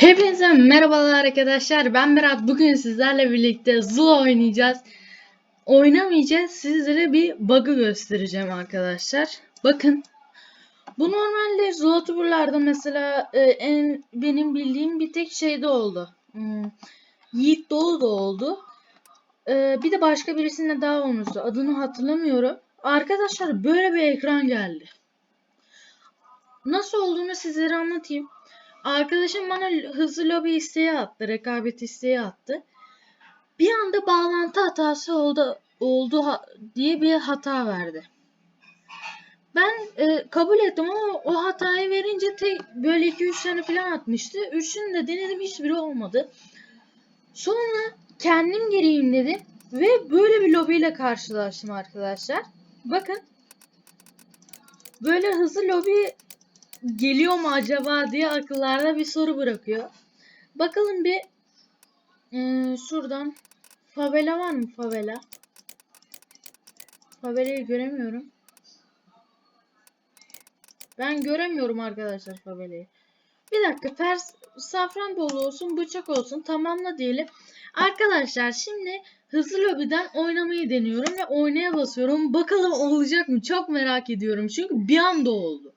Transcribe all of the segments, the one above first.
Hepinize merhabalar arkadaşlar. Ben Berat. Bugün sizlerle birlikte Zula oynayacağız. Oynamayacağız. Sizlere bir bug'ı göstereceğim arkadaşlar. Bakın. Bu normalde Zula Tuber'larda mesela e, en benim bildiğim bir tek şeyde oldu. Hmm, Yiğit Dolu da oldu. E, bir de başka birisinde daha olmuştu. Adını hatırlamıyorum. Arkadaşlar böyle bir ekran geldi. Nasıl olduğunu sizlere anlatayım. Arkadaşım bana hızlı lobi isteği attı, rekabet isteği attı. Bir anda bağlantı hatası oldu oldu ha- diye bir hata verdi. Ben e, kabul ettim ama o hatayı verince tek böyle 2-3 tane falan atmıştı. Üçünü de denedim hiçbiri olmadı. Sonra kendim gireyim dedim ve böyle bir lobiyle karşılaştım arkadaşlar. Bakın. Böyle hızlı lobi geliyor mu acaba diye akıllarda bir soru bırakıyor. Bakalım bir eee, şuradan favela var mı favela? Favelayı göremiyorum. Ben göremiyorum arkadaşlar favelayı. Bir dakika pers safranbolu olsun bıçak olsun tamamla diyelim. Arkadaşlar şimdi hızlı lobiden oynamayı deniyorum ve oynaya basıyorum. Bakalım olacak mı? Çok merak ediyorum. Çünkü bir anda oldu.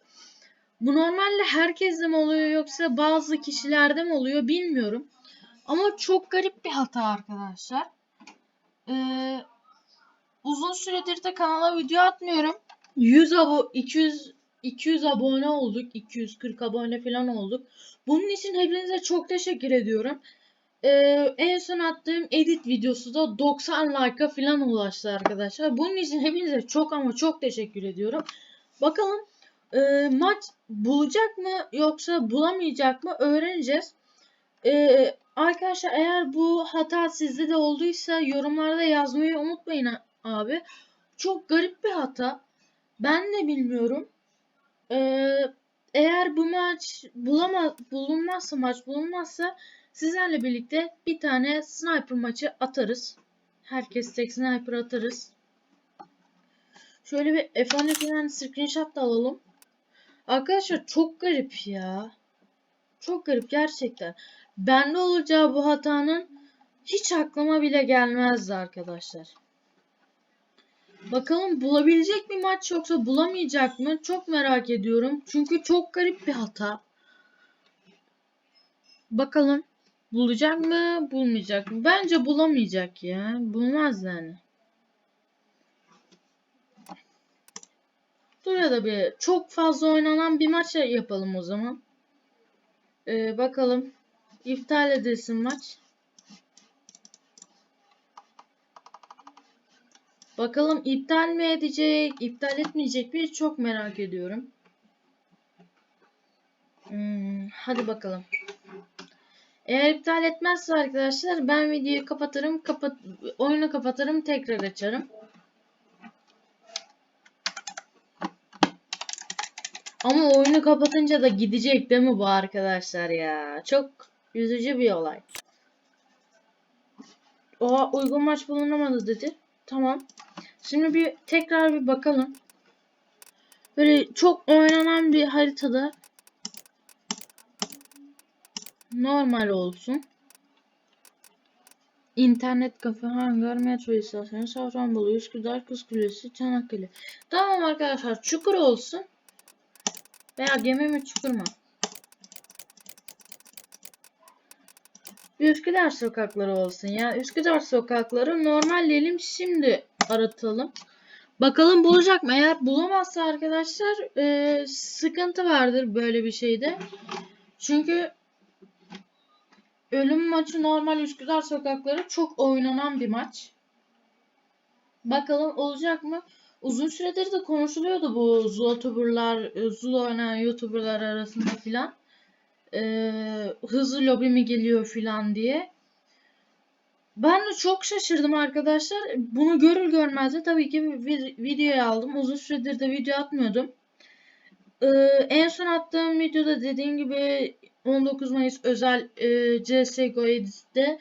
Bu normalde herkeste mi oluyor yoksa bazı kişilerde mi oluyor bilmiyorum. Ama çok garip bir hata arkadaşlar. Ee, uzun süredir de kanala video atmıyorum. 100 abo 200 200 abone olduk. 240 abone falan olduk. Bunun için hepinize çok teşekkür ediyorum. Ee, en son attığım edit videosu da 90 like'a falan ulaştı arkadaşlar. Bunun için hepinize çok ama çok teşekkür ediyorum. Bakalım e, maç bulacak mı yoksa bulamayacak mı öğreneceğiz. E, arkadaşlar eğer bu hata sizde de olduysa yorumlarda yazmayı unutmayın abi. Çok garip bir hata. Ben de bilmiyorum. E, eğer bu maç bulama, bulunmazsa maç bulunmazsa sizlerle birlikte bir tane sniper maçı atarız. Herkes tek sniper atarız. Şöyle bir falan screenshot da alalım. Arkadaşlar çok garip ya. Çok garip gerçekten. Bende olacağı bu hatanın hiç aklıma bile gelmezdi arkadaşlar. Bakalım bulabilecek mi maç yoksa bulamayacak mı? Çok merak ediyorum. Çünkü çok garip bir hata. Bakalım bulacak mı, bulmayacak mı? Bence bulamayacak ya. Bulmaz yani. Dur ya da bir çok fazla oynanan bir maç yapalım o zaman. Ee, bakalım. İptal edilsin maç. Bakalım iptal mi edecek, iptal etmeyecek mi çok merak ediyorum. Hmm, hadi bakalım. Eğer iptal etmezse arkadaşlar ben videoyu kapatırım, kapat oyunu kapatırım, tekrar açarım. Ama oyunu kapatınca da gidecek değil mi bu arkadaşlar ya? Çok üzücü bir olay. Oha uygun maç bulunamadı dedi. Tamam. Şimdi bir tekrar bir bakalım. Böyle çok oynanan bir haritada normal olsun. İnternet kafe, hangar, metro istasyonu, Safranbolu, Üsküdar, Kız Kulesi, Çanakkale. Tamam arkadaşlar çukur olsun. Veya gemi mi çukur mu? Üsküdar sokakları olsun ya. Üsküdar sokakları normal şimdi aratalım. Bakalım bulacak mı? Eğer bulamazsa arkadaşlar e, sıkıntı vardır böyle bir şeyde. Çünkü ölüm maçı normal Üsküdar sokakları çok oynanan bir maç. Bakalım olacak mı? Uzun süredir de konuşuluyordu bu Zulatuberlar, Zula oynayan YouTuberlar arasında filan. Ee, hızlı lobi mi geliyor filan diye. Ben de çok şaşırdım arkadaşlar. Bunu görür görmez de tabii ki vid- videoya aldım. Uzun süredir de video atmıyordum. Ee, en son attığım videoda dediğim gibi 19 Mayıs özel e, CSGO Edit'te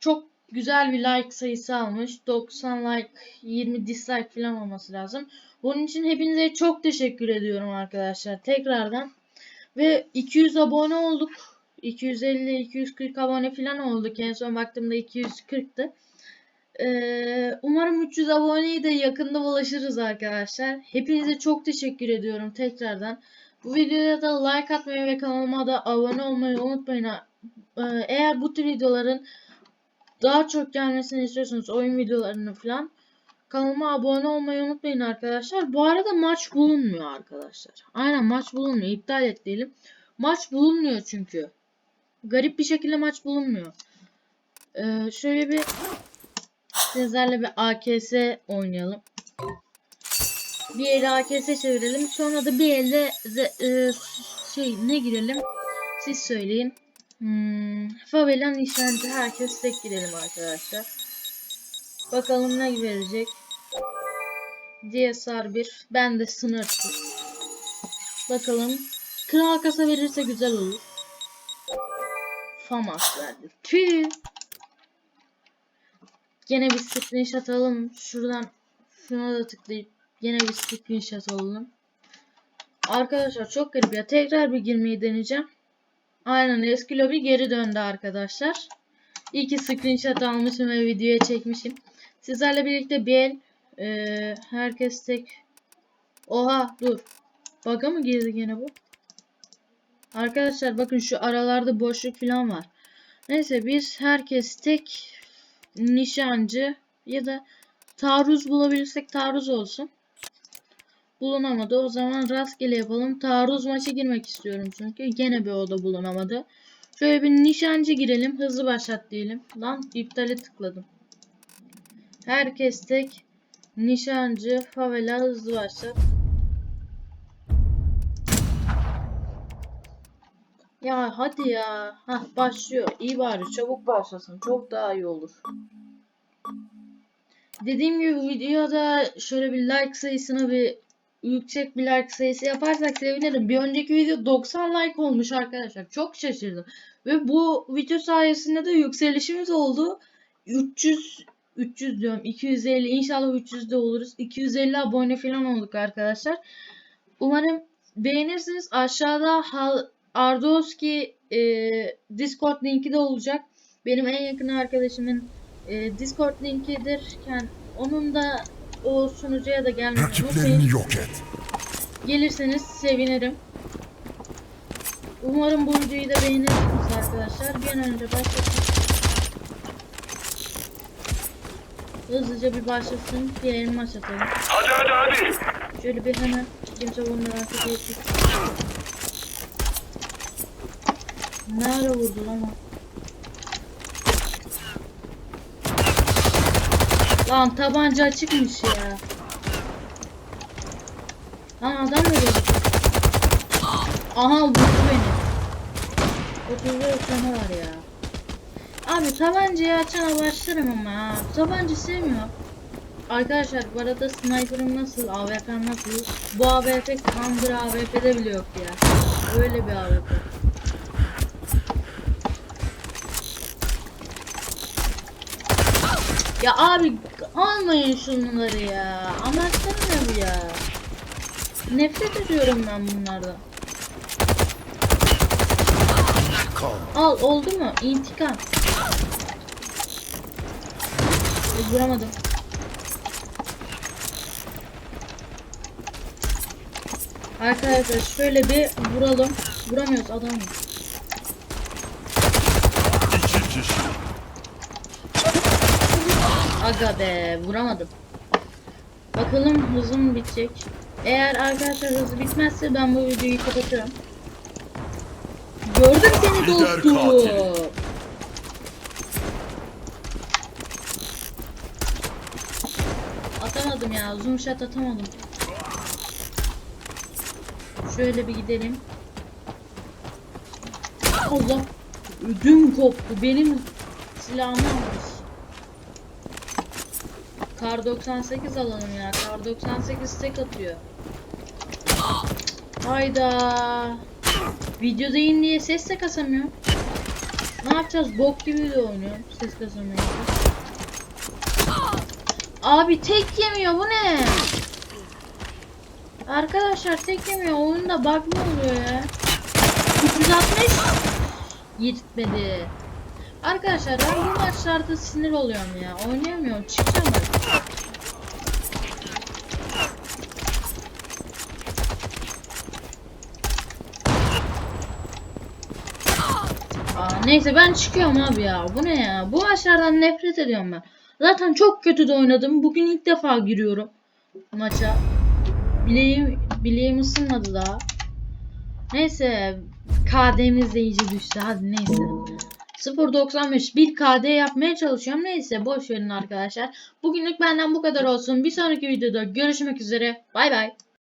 çok güzel bir like sayısı almış. 90 like, 20 dislike falan olması lazım. Bunun için hepinize çok teşekkür ediyorum arkadaşlar. Tekrardan. Ve 200 abone olduk. 250-240 abone falan olduk. En son baktığımda 240'tı. Ee, umarım 300 aboneyi de yakında ulaşırız arkadaşlar. Hepinize çok teşekkür ediyorum tekrardan. Bu videoya da like atmayı ve kanalıma da abone olmayı unutmayın. Ee, eğer bu tür videoların daha çok gelmesini istiyorsanız oyun videolarını falan kanalıma abone olmayı unutmayın arkadaşlar. Bu arada maç bulunmuyor arkadaşlar. Aynen maç bulunmuyor. İptal et diyelim. Maç bulunmuyor çünkü. Garip bir şekilde maç bulunmuyor. Ee, şöyle bir sizlerle bir AKS oynayalım. Bir ele AKS çevirelim. Sonra da bir elde e, şey ne girelim? Siz söyleyin. Hmm, favela nişancı herkes tek girelim arkadaşlar. Bakalım ne verecek. DSR 1. Ben de sınırsız. Bakalım. Kral kasa verirse güzel olur. Famas verdi. Tüh. Gene bir screenshot alalım. Şuradan şuna da tıklayıp gene bir screenshot alalım. Arkadaşlar çok garip ya. Tekrar bir girmeyi deneyeceğim. Aynen eski lobi geri döndü arkadaşlar. İyi ki screenshot almışım ve videoya çekmişim. Sizlerle birlikte bir eee, herkes tek Oha dur. Bug'a mı girdi gene bu? Arkadaşlar bakın şu aralarda boşluk falan var. Neyse biz herkes tek nişancı ya da taarruz bulabilirsek taarruz olsun. Bulunamadı. O zaman rastgele yapalım. Taarruz maçı girmek istiyorum çünkü. Gene bir oda bulunamadı. Şöyle bir nişancı girelim. Hızlı başlat diyelim. Lan iptale tıkladım. Herkes tek nişancı favela hızlı başlat. Ya hadi ya. Hah başlıyor. İyi bari çabuk başlasın. Çok daha iyi olur. Dediğim gibi videoda şöyle bir like sayısına bir yüksek bir like sayısı yaparsak sevinirim. Bir önceki video 90 like olmuş arkadaşlar. Çok şaşırdım. Ve bu video sayesinde de yükselişimiz oldu. 300 300 diyorum 250 inşallah 300'de oluruz. 250 abone falan olduk arkadaşlar. Umarım beğenirsiniz. Aşağıda Ardoski e, Discord linki de olacak. Benim en yakın arkadaşımın e, Discord linkidir. Yani onun da o sunucuya da unutmayın. Rakiplerini yok et. Gelirseniz sevinirim. Umarım bu videoyu da beğenirsiniz arkadaşlar. Bir an önce başlasın. Hızlıca bir başlasın. Bir el maç atalım. Hadi hadi hadi. Şöyle bir hemen kimse bulmadan tepeye çık. Ne ara vurdu lan o? Lan tabanca açıkmış ya. Lan adam ne dedi? Aha vurdu beni. 34 tane var ya. Abi tabancayı açana başlarım ama ha. Tabanca sevmiyor. Arkadaşlar bu arada sniper'ım nasıl, AWP'm nasıl? Bu AWP Thunder AWP'de bile yok ya. Öyle bir AWP. Ya abi almayın şunları ya. Amaçları ne bu ya? Nefret ediyorum ben bunlardan. Al oldu mu? İntikam. Vuramadım. Arkadaşlar şöyle bir vuralım. Vuramıyoruz adam. İki kişi. Aga be vuramadım. Bakalım hızım bitecek. Eğer arkadaşlar hızı bitmezse ben bu videoyu kapatırım. Gördüm seni dostum. Atamadım ya. Zoom shot atamadım. Şöyle bir gidelim. Allah. Ödüm koptu. Benim silahımı almış. Kar 98 alalım ya. Kar 98 tek atıyor. Hayda. Video değil diye ses de kasamıyorum. Ne yapacağız? Bok gibi de oynuyorum. Ses kasamıyorum. Abi tek yemiyor bu ne? Arkadaşlar tek yemiyor. Oyunda bug mı oluyor ya? 360 yetmedi. Arkadaşlar ben bu maçlarda sinir oluyorum ya. Oynayamıyorum. Çıkacağım ben. Aa, neyse ben çıkıyorum abi ya. Bu ne ya? Bu maçlardan nefret ediyorum ben. Zaten çok kötü de oynadım. Bugün ilk defa giriyorum maça. Bileğim, bileğim ısınmadı daha. Neyse KD'miz de iyice düştü. Hadi neyse. 0.95 bir KD yapmaya çalışıyorum. Neyse boş verin arkadaşlar. Bugünlük benden bu kadar olsun. Bir sonraki videoda görüşmek üzere. Bay bay.